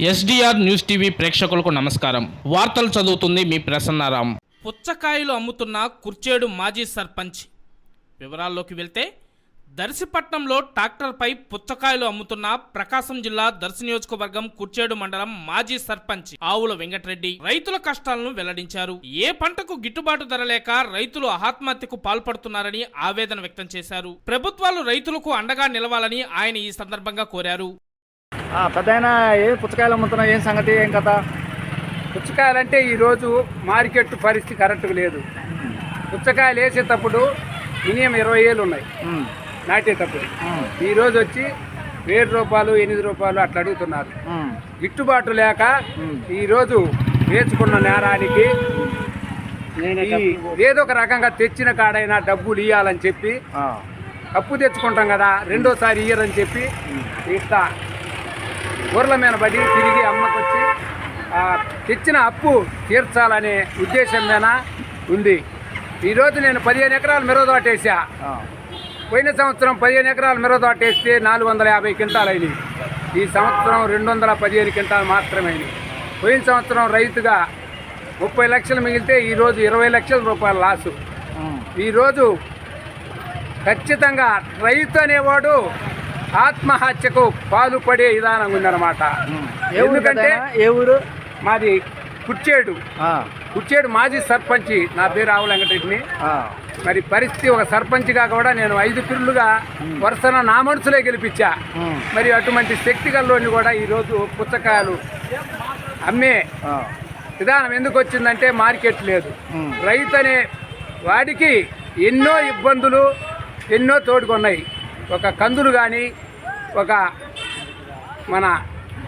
SDR news TV ప్రేక్షకులకు నమస్కారం. వార్తలు చదువుతుంది మీ ప్రసన్నారాం. పుచ్చకాయలు అమ్ముతున్న కుర్చేడు మాజీ సర్పంచ్. వివరాల్లోకి వెళ్తే దర్శిపట్నంలో ట్రాక్టర్పై పుచ్చకాయలు అమ్ముతున్న ప్రకాశం జిల్లా దర్శి నియోజకవర్గం కుర్చేడు మండలం మాజీ సర్పంచ్ ఆవుల వెంకటరెడ్డి రైతుల కష్టాలను వెల్లడించారు. ఏ పంటకు గిట్టుబాటు ధర లేక రైతులు ఆత్మహత్యకు పాల్పడుతున్నారని ఆవేదన వ్యక్తం చేశారు. ప్రభుత్వాలు రైతులకు అండగా నిలవాలని ఆయన ఈ సందర్భంగా కోరారు. పెద్ద ఏ పుచ్చకాయలు అమ్ముతున్నావు? ఏం సంగతి? ఏం కథ? పుచ్చకాయలంటే ఈరోజు మార్కెట్ పరిస్థితి కరెక్ట్గా లేదు. పుచ్చకాయలు వేసేటప్పుడు మినిమం ఇరవై ఏళ్ళు ఉన్నాయి. నాటేటప్పుడు. ఈరోజు వచ్చి ఏడు రూపాయలు ఎనిమిది రూపాయలు అట్లా అడుగుతున్నారు. గిట్టుబాటు లేక. ఈరోజు వేసుకున్న నేరానికి ఏదో ఒక రకంగా తెచ్చిన కాడైనా డబ్బులు ఇవ్వాలని చెప్పి అప్పు తెచ్చుకుంటాం కదా రెండోసారి ఇయ్యరని చెప్పి ఇట్లా ఊర్ల మీద పడి తిరిగి అమ్మకొచ్చి తెచ్చిన అప్పు తీర్చాలనే ఉద్దేశం మీద ఉంది ఈరోజు నేను పదిహేను ఎకరాలు ఆ, పోయిన సంవత్సరం పదిహేను ఎకరాలు మిరదోట వేస్తే నాలుగు వందల యాభై క్వింటాలు అయినాయి ఈ సంవత్సరం రెండు వందల పదిహేను క్వింటాలు మాత్రమే పోయిన సంవత్సరం రైతుగా ముప్పై లక్షలు మిగిలితే ఈరోజు ఇరవై లక్షల రూపాయల లాసు. ఈరోజు ఖచ్చితంగా రైతు అనేవాడు ఆత్మహత్యకు పాల్పడే విధానం ఉందన్నమాట. ఎందుకంటే? ఏ ఊరు? మాది కుర్చేడు కుర్చేడు మాజీ సర్పంచి నా పేరు ఆవుల వెంకటరెడ్డిని. మరి పరిస్థితి ఒక సర్పంచ్గా కూడా నేను ఐదు పిల్లుగా వరుసన నా మనసులే గెలిపించా. మరి అటువంటి శక్తి గల్లోని కూడా ఈరోజు పుచ్చకాయలు అమ్మే విధానం ఎందుకు వచ్చిందంటే మార్కెట్ లేదు. రైతు అనే వాడికి ఎన్నో ఇబ్బందులు ఎన్నో తోడుకున్నాయి. ఒక కందులు కానీ ఒక మన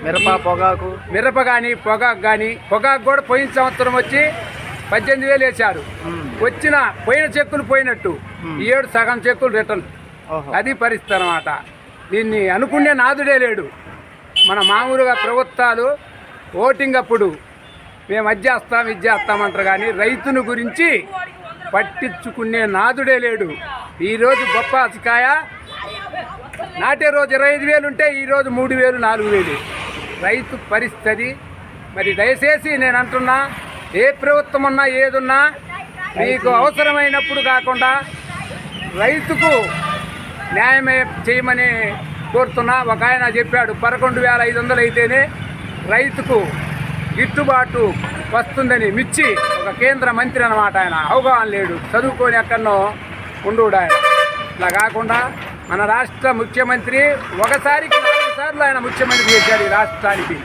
మిరప పొగాకు. మిరప కానీ పొగాకు కానీ పొగాకు కూడా పోయిన సంవత్సరం వచ్చి పద్దెనిమిది వేలు వేశారు. వచ్చిన పోయిన చెక్కులు పోయినట్టు. ఈ ఏడు సగం చెక్కులు రిటర్న్. అది పరిస్థితి అనమాట దీన్ని అనుకునే నాదుడే లేడు. మన మామూలుగా ప్రభుత్వాలు ఓటింగ్ అప్పుడు మేము అది చేస్తాం ఇది చేస్తామంటారు కానీ రైతును గురించి పట్టించుకునే నాదుడే లేడు. ఈరోజు బొప్పాసికాయ నాటే రోజు ఇరవై ఐదు వేలు ఉంటే ఈరోజు మూడు వేలు నాలుగు వేలు. రైతు పరిస్థితి. మరి దయచేసి నేను అంటున్నా ఏ ప్రభుత్వం ఉన్నా ఏదున్నా మీకు అవసరమైనప్పుడు కాకుండా రైతుకు న్యాయమే చేయమని కోరుతున్నా. ఒక ఆయన చెప్పాడు పదకొండు వేల ఐదు వందలు అయితేనే రైతుకు గిట్టుబాటు వస్తుందని మిచ్చి ఒక కేంద్ర మంత్రి అన్నమాట ఆయన. అవగాహన లేడు. చదువుకొని ఎక్కడనో ఉండు ఆయన. ఇలా కాకుండా మన రాష్ట్ర ముఖ్యమంత్రి ఒకసారికి నాలుగు సార్లు ఆయన ముఖ్యమంత్రి చేశాడు ఈ రాష్ట్రానికి.